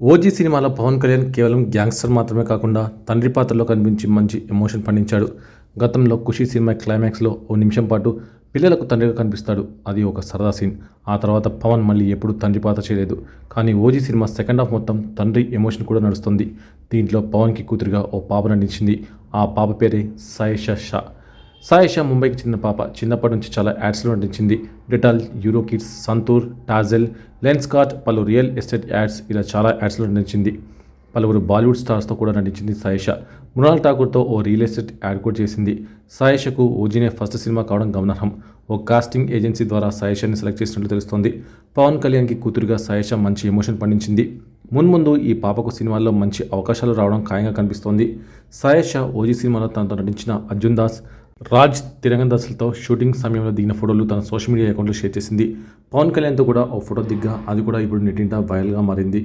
OG సినిమాలో పవన్ కళ్యాణ్ కేవలం gangster మాత్రమే కాకుండా తండ్రి పాత్రలో కనిపించి మంచి ఎమోషన్ పండించాడు. గతంలో ఖుషి సినిమా క్లైమాక్స్లో ఓ నిమిషం పాటు పిల్లలకు తండ్రిగా కనిపిస్తాడు. అది ఒక సరదా సీన్. ఆ తర్వాత పవన్ మళ్ళీ ఎప్పుడూ తండ్రి పాత్ర చేయలేదు. కానీ ఓజీ సినిమా సెకండ్ హాఫ్ మొత్తం తండ్రి ఎమోషన్ కూడా నడుస్తుంది. దీంట్లో పవన్కి కూతురుగా ఓ పాప నటించింది. ఆ పాప పేరే సాయిషా షా. సాయిషా ముంబైకి చెందిన పాప చిన్నప్పటి నుంచి చాలా యాడ్స్లో నటించింది. డెటాల్ యూరో కిడ్స్ సంతూర్ టాజెల్ లెన్స్కార్ట్ పలు రియల్ ఎస్టేట్ యాడ్స్ ఇలా చాలా యాడ్స్లో నటించింది. పలువురు బాలీవుడ్ స్టార్స్తో కూడా నటించింది సాయిషా. మృణాల్ ఠాకూర్తో ఓ రియల్ ఎస్టేట్ యాడ్ కూడా చేసింది. సాయిషకు ఓజీనే ఫస్ట్ సినిమా కావడం గమనార్హం. ఓ కాస్టింగ్ ఏజెన్సీ ద్వారా సాయిషాని సెలెక్ట్ చేసినట్లు తెలుస్తోంది. పవన్ కళ్యాణ్కి కూతురుగా సాయిషా మంచి ఎమోషన్ పండించింది. మున్ముందు ఈ పాపకు సినిమాల్లో మంచి అవకాశాలు రావడం ఖాయంగా కనిపిస్తోంది. సాయేషా ఓజీ సినిమాలో తనతో నటించిన అర్జున్ దాస్ రాజ్ తిరంగదాసులతో షూటింగ్ సమయంలో దిగిన ఫోటోలు తన సోషల్ మీడియా అకౌంట్లో షేర్ చేసింది. పవన్ కళ్యాణ్తో కూడా ఓ ఫోటో దిగ్గా అది కూడా ఇప్పుడు నెట్టింట వైరల్గా మారింది.